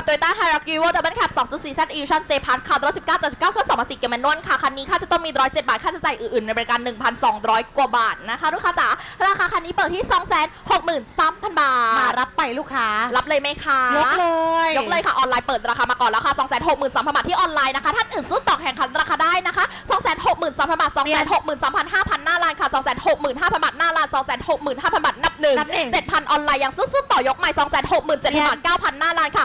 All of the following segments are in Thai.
กับ Toyota Hilux Evo Double Cab 2.4 Z Edition J Pass ค่ะรถ19 79เครื่อง2.4เกียร์แมนนวลค่ะ คันนี้ค่าจะต้องมี107บาท ค่าใช้จ่ายอื่นๆ ในบริการ1,200กว่าบาทนะคะ ลูกค้าจ๋า ราคาคันนี้เปิดที่263,000บาท มารับไปลูกค้า รับเลยไหมคะยกเลย ยกเลยค่ะ ออนไลน์เปิดราคามาก่อนแล้วค่ะ263,000บาทที่ออนไลน์นะคะ ท่านอื่นซื้อต่อแข่งขันราคาได้นะคะ263,000บาท263,500หน้าร้านค่ะ265,000บาทหน้าร้า น265,000 บาท นับหนึ่งนับหนึ่ง7,000ออนไลน์ยังซื้อซื้อต่อยกใหม่267,000บาท9,000 หน้าร้านค่ะ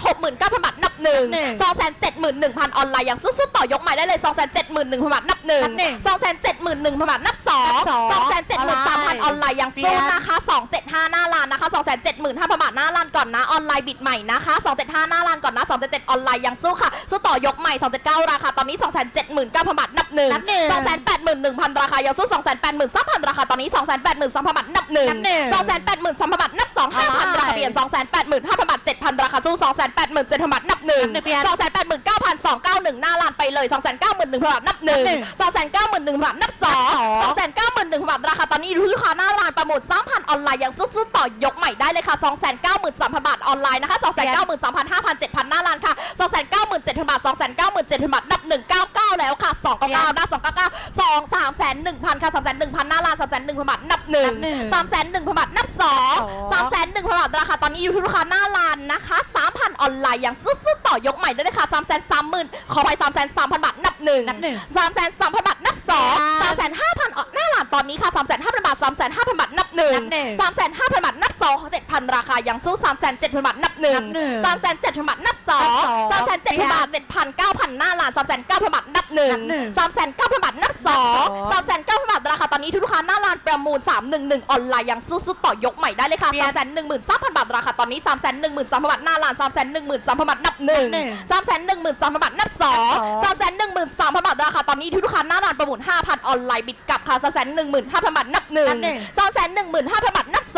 269,000 บาทนับหนึ่งนับหนึ่ง271,000 ออนไลน์ยังซื้อซื้อต่อยกใหม่ได้เลย271,000 บาท นับหนึ่งนับหนึ่ง271,000 บาท นับสองนับสอง 273,000อ ออนไลน์ยังสู้นะคะ 275 หน้าร้านนะคะ 275,000บาทหน้าร้านก่อนนะ ออนไลน์บิดใหม่นะคะ 275 หน้าร้านก่อนนะ 277 ออนไลน์ยังสู้ค่ะ สู้ต่อยกใหม่ 279 ราคาตอนนี้ 279,000บาทนับหนึ่งนับหนึ่ง 281,000 ราคายังสู้ 283,000 ราคาตอนนี้ 282,000บาทนับหนึ่งนับหนึ่ง 283,000บาทนับสอง5,000ราคาเปลี่ยน285,000บาท7,000ราคาสู้287,000บาทนับหนึ่ง นับหนึ่งเปลี่ยน 289,291 หน้าร้านไปเลย 291,000บาทนับหนึ่งนับหนึ่ง 291,000บาทนับสอง2 9 0 0 0 รับราคาตอนนี้อยู่ที่ลูกค้าหน้าร้านประมูล3,000ออนไลน์อย่างสุดๆต่อยกใหม่ได้เลยค่ะ 293,000 บาทออนไลน์นะคะ 293,000 5,000 7,000 หน้าร้านค่ะ 297,000 บาท 297,000 บาท นับ 199 แล้วค่ะ 299หน้า299 2 3,100ค่ะ3,100 หน้าร้าน3,100 บาท นับ 1 3,100 บาท นับ 2 3,100 บาทราคาตอนนี้อยู่ที่ลูกค้าหน้าร้านนะคะ3,000 ออนไลน์ยังสู้ๆต่อยกใหม่ได้เลยค่ะ3 3 0 0 0 0ขอไป3 3 0 0 0บาทนับ1นับหนึ่ง3 3 0 0 0บาทนับ2 3 5 0 0 0หน้าร้านตอนนี้ค่ะ3 5 0 0 0บาท3 5 0 0 0บาทนับนับหนึ่ง1 3 5 0 0 0บาทนับ2 7,000ราคายังสู้3 7 0 0 0บาทนับนับหนึ่ง1 3 7 0 0 0บาทนับนับ2สอง3 7 0 0 0บาท7,000 9,000หน้าร้าน3 9 0 0 0บาทนับนับหนึ่ง1 3 9 0 0 0บาทนับ2 3 9 0 0 0 นนี้ทุกลูกค้าหน้าร้านประมูล 311 ออนไลน์ยังสู้ๆต่อยกใหม่ได้เลยค่ะเปลี่ยน3 1 3 0 0 0 บาทราคาตอนนี้ 3 1 3 0 0 0 บาทหน้าร้าน3 1 3 0 0 0 บาทนับนับหนึ่ง1 3 1 3 0 0 0 บาทนับ2 3 1 3 0 0 0 บาทราคาตอนนี้ทุกลูกค้าหน้าร้านประมูล 5,000 ออนไลน์บิดกลับค่ะ3 1 5 0 0 0 บาทนับนับหนึ่ง1 3 1 5 0 0 0 บาทนับ2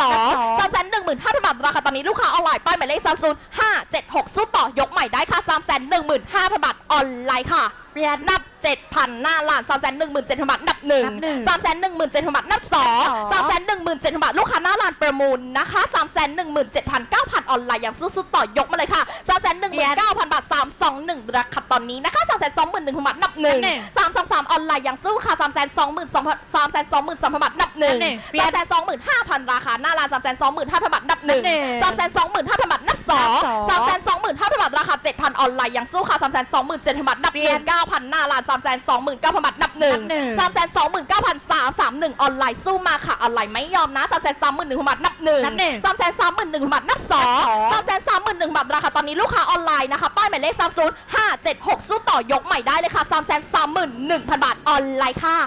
3 1 5 0 0 0 บาทราคาตอนนี้ลูกค้าออนไลน์ป้ายหมายเลข3 0 5 7 6สู้ต่อยกใหม่ได้ค่ะ3 1 5 0 0 0 บาทออนไลน์ค่ะ เปลี่ยนนับ 7,000 หน้าล้าน3 1 7 0 0 0บาทนับนับหนึ่ง1 3 1 7 0 0 0บาทนับ2สอง3 1 7 0 0 0บาทลูกค้าหน้าร้านประมูลนะคะ3 1 7 0 0 9,000 ออนไลน์อย่างสู้ๆต่อยกมาเลยค่ะ3 1 9 0 0 0 บาท 321 ราคาตอนนี้นะคะ3 2 1 0 0 0บาทนับนับหนึ่ง1 3 2 3 ออนไลน์อย่างสู้ค่ะ3 2 2 0 0 0 3 2 2 0 0 0บาทนับ1 นับหนึ่งเปลี่ยน3 2 5 0 0 0 ราคาหน้าร้าน3 2 5 0 0 0บาทนับนับหนึ่ง1 3 2 5 0 0 0บาทนับ2 นับสอง 3 2 5 0 0 0บาทราคา7,000 ออนไลน์อย่างสู้ค่ะ3 2 7 0 0 0บาทนับเปลี่ยน1 9,000หน้าร้าน3 2 9 0 0 0บาทนับ1นับหนึ่ง3 2 9 3 3 1ออนไลน์สู้มาค่ะออนไลน์ไม่ยอมนะ3 3 1 0 0 0บาทนับ1นับหนึ่ง3 3 1 0 0 0บาทนับ2สอง3 3 1 0 0บาทราคาตอนนี้ลูกค้าออนไลน์นะคะป้ายหมายเลข30 5 7 6สู้ต่อยกใหม่ได้เลยค่ะ3 3 1 0 0 0บาทออนไลน์ค่ะ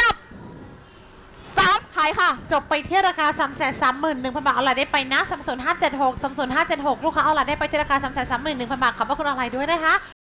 นับ3ใครค่ะ จบไปที่ราคา3 3 1 0 0 0บาทออนไลน์ได้ไปนะ3 0 5 7 6 3 0 5 7 6ลูกค้าออนไลน์ได้ไปที่ราคา3 3 1 0 0 0บาทขอบพระคุณออนไลน์ด้วยนะคะ